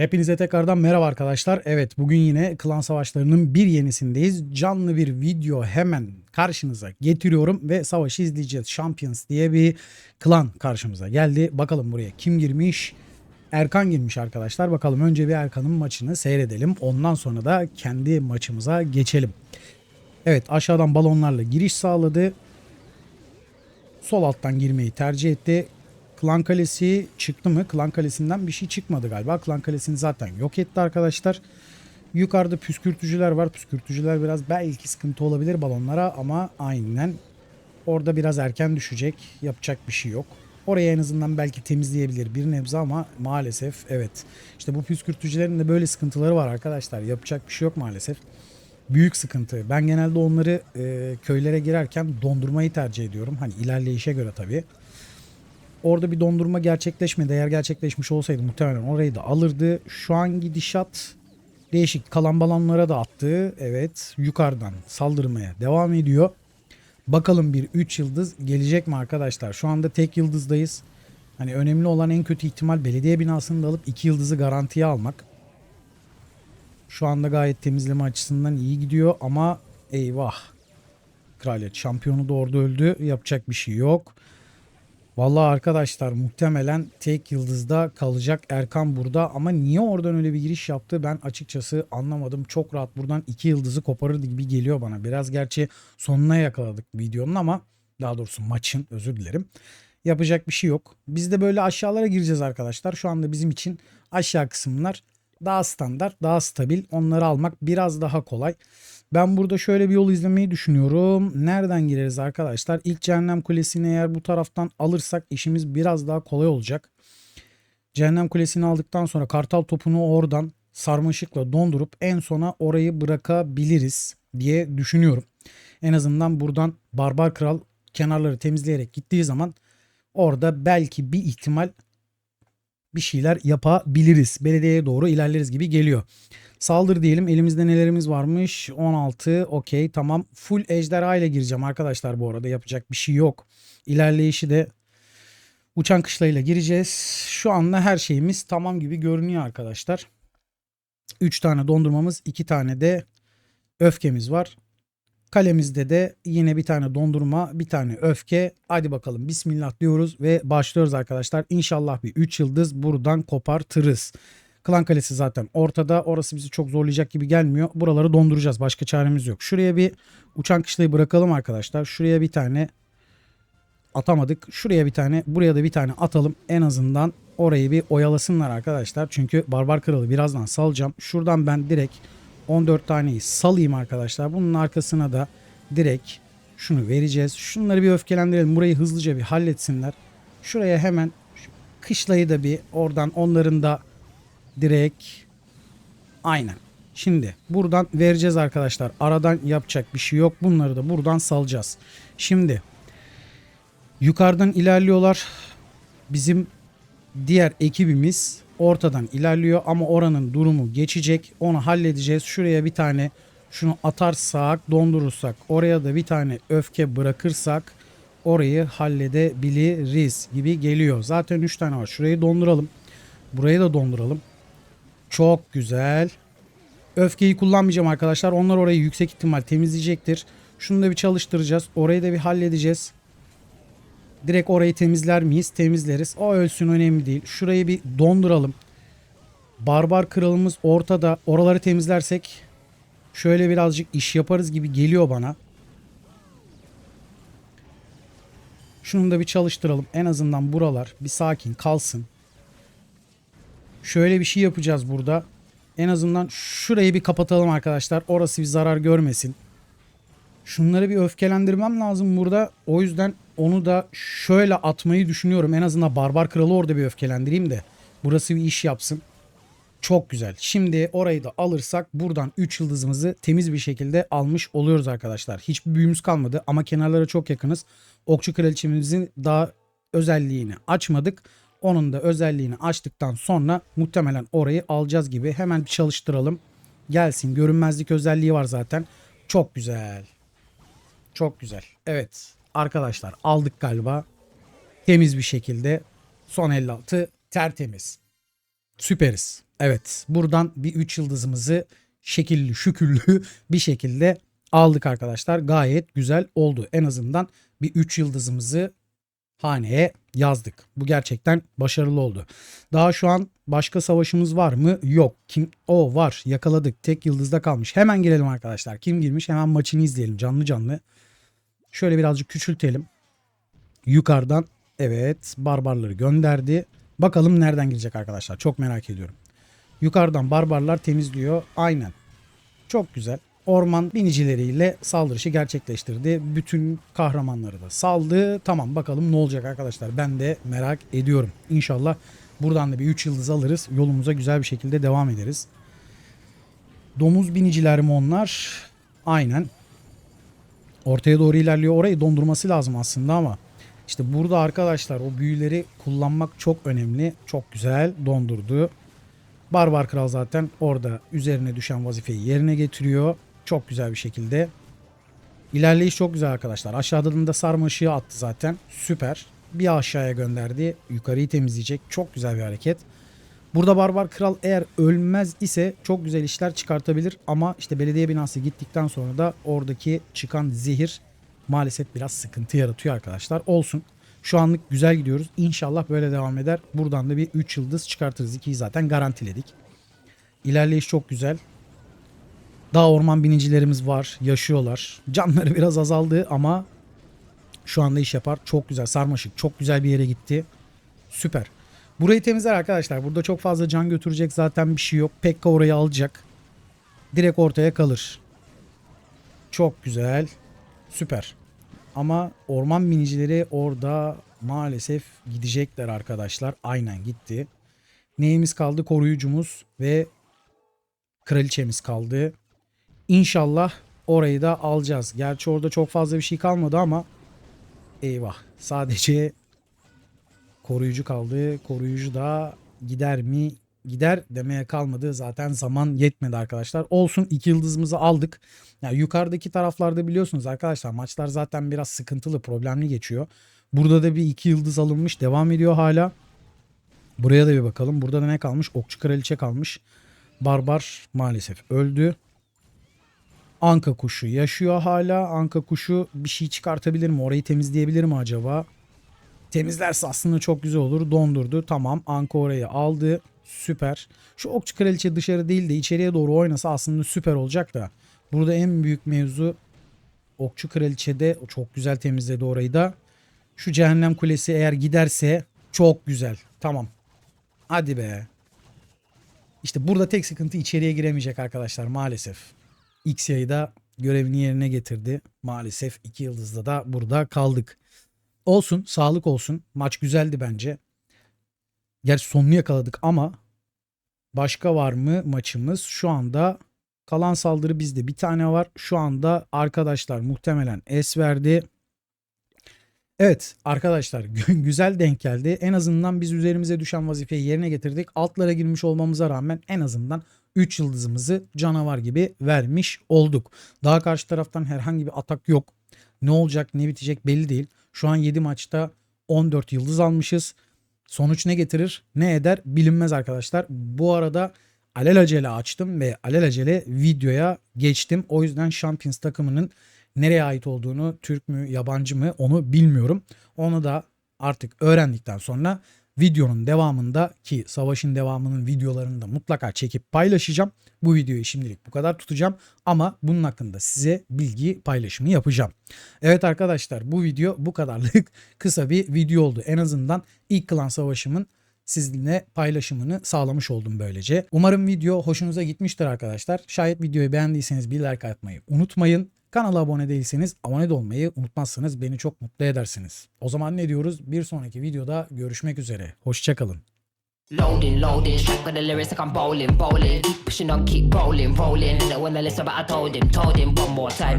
Hepinize tekrardan merhaba arkadaşlar. Evet bugün yine klan savaşlarının bir yenisindeyiz. Canlı bir video hemen karşınıza getiriyorum ve savaşı izleyeceğiz. Champions diye bir klan karşımıza geldi. Bakalım buraya kim girmiş? Erkan girmiş arkadaşlar. Bakalım önce bir Erkan'ın maçını seyredelim. Ondan sonra da kendi maçımıza geçelim. Evet aşağıdan balonlarla giriş sağladı. Sol alttan girmeyi tercih etti. Klan Kalesi çıktı mı? Klan Kalesi'nden bir şey çıkmadı galiba. Klan Kalesi'ni zaten yok etti arkadaşlar. Yukarıda püskürtücüler var. Püskürtücüler biraz belki sıkıntı olabilir balonlara ama aynen orada biraz erken düşecek. Yapacak bir şey yok. Oraya en azından belki temizleyebilir bir nebze ama maalesef evet. İşte bu püskürtücülerin de böyle sıkıntıları var arkadaşlar. Yapacak bir şey yok maalesef. Büyük sıkıntı. Ben genelde onları e, köylere girerken dondurmayı tercih ediyorum. Hani ilerleyişe göre tabii. Orada bir dondurma gerçekleşmedi. Eğer gerçekleşmiş olsaydı muhtemelen orayı da alırdı. Şu an gidişat değişik. Kalan balonlara da attı. Evet yukarıdan saldırmaya devam ediyor. Bakalım bir 3 yıldız gelecek mi arkadaşlar? Şu anda tek yıldızdayız. Hani önemli olan en kötü ihtimal belediye binasını da alıp 2 yıldızı garantiye almak. Şu anda gayet temizleme açısından iyi gidiyor ama eyvah. Kraliyet şampiyonu da orada öldü. Yapacak bir şey yok. Vallahi arkadaşlar muhtemelen tek yıldızda kalacak Erkan burada ama niye oradan öyle bir giriş yaptı ben açıkçası anlamadım. Çok rahat buradan iki yıldızı koparır gibi geliyor bana. Biraz gerçi sonuna yakaladık videonun ama daha doğrusu maçın özür dilerim. Yapacak bir şey yok. Biz de böyle aşağılara gireceğiz arkadaşlar. Şu anda bizim için aşağı kısımlar daha standart, daha stabil. Onları almak biraz daha kolay. Ben burada şöyle bir yol izlemeyi düşünüyorum. Nereden gireriz arkadaşlar? İlk Cehennem Kulesi'ni eğer bu taraftan alırsak işimiz biraz daha kolay olacak. Cehennem Kulesi'ni aldıktan sonra Kartal topunu oradan sarmaşıkla dondurup en sona orayı bırakabiliriz diye düşünüyorum. En azından buradan Barbar Kral kenarları temizleyerek gittiği zaman orada belki bir ihtimal bir şeyler yapabiliriz. Belediyeye doğru ilerleriz gibi geliyor. Saldır diyelim. Elimizde nelerimiz varmış? 16. Okey tamam. Full ejderha ile gireceğim arkadaşlar bu arada. Yapacak bir şey yok. İlerleyişi de uçan kışlayla gireceğiz. Şu anda her şeyimiz tamam gibi görünüyor arkadaşlar. 3 tane dondurmamız, 2 tane de öfkemiz var. Kalemizde de yine bir tane dondurma, bir tane öfke. Hadi bakalım bismillah diyoruz ve başlıyoruz arkadaşlar. İnşallah bir 3 yıldız buradan kopartırız. Klan Kalesi zaten ortada. Orası bizi çok zorlayacak gibi gelmiyor. Buraları donduracağız. Başka çaremiz yok. Şuraya bir uçan kışlayı bırakalım arkadaşlar. Şuraya bir tane atamadık. Şuraya bir tane, buraya da bir tane atalım. En azından orayı bir oyalasınlar arkadaşlar. Çünkü Barbar Kralı birazdan salacağım. Şuradan ben direkt 14 taneyi salayım arkadaşlar. Bunun arkasına da direkt şunu vereceğiz. Şunları bir öfkelendirelim. Burayı hızlıca bir halletsinler. Şuraya hemen şu kışlayı da bir oradan onların da direkt aynen. Şimdi buradan vereceğiz arkadaşlar. Aradan yapacak bir şey yok. Bunları da buradan salacağız. Şimdi yukarıdan ilerliyorlar. Bizim diğer ekibimiz ortadan ilerliyor ama oranın durumu geçecek. Onu halledeceğiz. Şuraya bir tane şunu atarsak, dondurursak, oraya da bir tane öfke bırakırsak orayı halledebiliriz gibi geliyor. Zaten 3 tane var. Şurayı donduralım. Burayı da donduralım. Çok güzel. Öfkeyi kullanmayacağım arkadaşlar. Onlar orayı yüksek ihtimal temizleyecektir. Şunu da bir çalıştıracağız. Orayı da bir halledeceğiz. Direkt orayı temizler miyiz? Temizleriz. O ölsün önemli değil. Şurayı bir donduralım. Barbar kralımız ortada. Oraları temizlersek şöyle birazcık iş yaparız gibi geliyor bana. Şunu da bir çalıştıralım. En azından buralar bir sakin kalsın. Şöyle bir şey yapacağız burada. En azından şurayı bir kapatalım arkadaşlar. Orası bir zarar görmesin. Şunları bir öfkelendirmem lazım burada. O yüzden onu da şöyle atmayı düşünüyorum. En azından Barbar Kralı orada bir öfkelendireyim de. Burası bir iş yapsın. Çok güzel. Şimdi orayı da alırsak buradan 3 yıldızımızı temiz bir şekilde almış oluyoruz arkadaşlar. Hiçbir büyümüz kalmadı ama kenarlara çok yakınız. Okçu kraliçemizin daha özelliğini açmadık. Onun da özelliğini açtıktan sonra muhtemelen orayı alacağız gibi. Hemen çalıştıralım. Gelsin. Görünmezlik özelliği var zaten. Çok güzel. Çok güzel. Evet. Arkadaşlar aldık galiba. Temiz bir şekilde. Son 56 tertemiz. Süperiz. Evet buradan bir 3 yıldızımızı şekilli şüküllü bir şekilde aldık arkadaşlar. Gayet güzel oldu. En azından bir 3 yıldızımızı haneye yazdık. Bu gerçekten başarılı oldu. Daha şu an başka savaşımız var mı? Yok. Kim? O var. Yakaladık. Tek yıldızda kalmış. Hemen girelim arkadaşlar. Kim girmiş? Hemen maçını izleyelim canlı canlı. Şöyle birazcık küçültelim. Yukarıdan evet barbarları gönderdi. Bakalım nereden girecek arkadaşlar. Çok merak ediyorum. Yukarıdan barbarlar temizliyor. Aynen. Çok güzel. Orman binicileriyle saldırışı gerçekleştirdi. Bütün kahramanları da saldı. Tamam bakalım ne olacak arkadaşlar. Ben de merak ediyorum. İnşallah buradan da bir 3 yıldız alırız. Yolumuza güzel bir şekilde devam ederiz. Domuz biniciler mi onlar? Aynen. Ortaya doğru ilerliyor. Orayı dondurması lazım aslında ama işte burada arkadaşlar o büyüleri kullanmak çok önemli. Çok güzel dondurdu. Barbar Kral zaten orada üzerine düşen vazifeyi yerine getiriyor. Çok güzel bir şekilde. İlerleyiş çok güzel arkadaşlar. Aşağıdan da sarma attı zaten. Süper. Bir aşağıya gönderdi. Yukarıyı temizleyecek. Çok güzel bir hareket. Burada Barbar Kral eğer ölmez ise çok güzel işler çıkartabilir. Ama işte belediye binası gittikten sonra da oradaki çıkan zehir maalesef biraz sıkıntı yaratıyor arkadaşlar. Olsun. Şu anlık güzel gidiyoruz. İnşallah böyle devam eder. Buradan da bir 3 yıldız çıkartırız. 2'yi zaten garantiledik. İlerleyiş çok güzel. Daha orman binicilerimiz var. Yaşıyorlar. Canları biraz azaldı ama şu anda iş yapar. Çok güzel. Sarmaşık çok güzel bir yere gitti. Süper. Burayı temizler arkadaşlar. Burada çok fazla can götürecek zaten bir şey yok. Pekka orayı alacak. Direkt ortaya kalır. Çok güzel. Süper. Ama orman binicileri orada maalesef gidecekler arkadaşlar. Aynen gitti. Neyimiz kaldı? Koruyucumuz ve kraliçemiz kaldı. İnşallah orayı da alacağız. Gerçi orada çok fazla bir şey kalmadı ama eyvah. Sadece koruyucu kaldı. Koruyucu da gider mi? Gider demeye kalmadı. Zaten zaman yetmedi arkadaşlar. Olsun iki yıldızımızı aldık. Yani yukarıdaki taraflarda biliyorsunuz arkadaşlar maçlar zaten biraz sıkıntılı, problemli geçiyor. Burada da bir iki yıldız alınmış. Devam ediyor hala. Buraya da bir bakalım. Burada da ne kalmış? Okçu kraliçe kalmış. Barbar maalesef öldü. Anka kuşu yaşıyor hala. Anka kuşu bir şey çıkartabilir mi? Orayı temizleyebilir mi acaba? Temizlerse aslında çok güzel olur. Dondurdu. Tamam. Anka orayı aldı. Süper. Şu okçu kraliçe dışarı değil de içeriye doğru oynasa aslında süper olacak da. Burada en büyük mevzu okçu kraliçede çok güzel temizledi orayı da. Şu cehennem kulesi eğer giderse çok güzel. Tamam. Hadi be. İşte burada tek sıkıntı içeriye giremeyecek arkadaşlar maalesef. X yayı görevini yerine getirdi. Maalesef iki yıldızda da burada kaldık. Olsun sağlık olsun. Maç güzeldi bence. Gerçi sonunu yakaladık ama başka var mı maçımız? Şu anda kalan saldırı bizde bir tane var. Şu anda arkadaşlar muhtemelen es verdi. Evet arkadaşlar güzel denk geldi. En azından biz üzerimize düşen vazifeyi yerine getirdik. Altlara girmiş olmamıza rağmen en azından 3 yıldızımızı canavar gibi vermiş olduk. Daha karşı taraftan herhangi bir atak yok. Ne olacak ne bitecek belli değil. Şu an 7 maçta 14 yıldız almışız. Sonuç ne getirir ne eder bilinmez arkadaşlar. Bu arada alelacele açtım ve alelacele videoya geçtim. O yüzden Champions takımının nereye ait olduğunu Türk mü yabancı mı onu bilmiyorum. Onu da artık öğrendikten sonra videonun devamında ki savaşın devamının videolarını da mutlaka çekip paylaşacağım. Bu videoyu şimdilik bu kadar tutacağım ama bunun hakkında size bilgi paylaşımı yapacağım. Evet arkadaşlar bu video bu kadarlık kısa bir video oldu. En azından ilk klan savaşımın sizinle paylaşımını sağlamış oldum böylece. Umarım video hoşunuza gitmiştir arkadaşlar. Şayet videoyu beğendiyseniz bir like atmayı unutmayın. Kanala abone değilseniz abone olmayı unutmazsanız beni çok mutlu edersiniz. O zaman ne diyoruz? Bir sonraki videoda görüşmek üzere. Hoşçakalın. Loading, loading, straight with the lyrics like I'm bowling, bowling. Keep pushing on, keep rolling, rolling. When I listen, but I told him, told him one more time.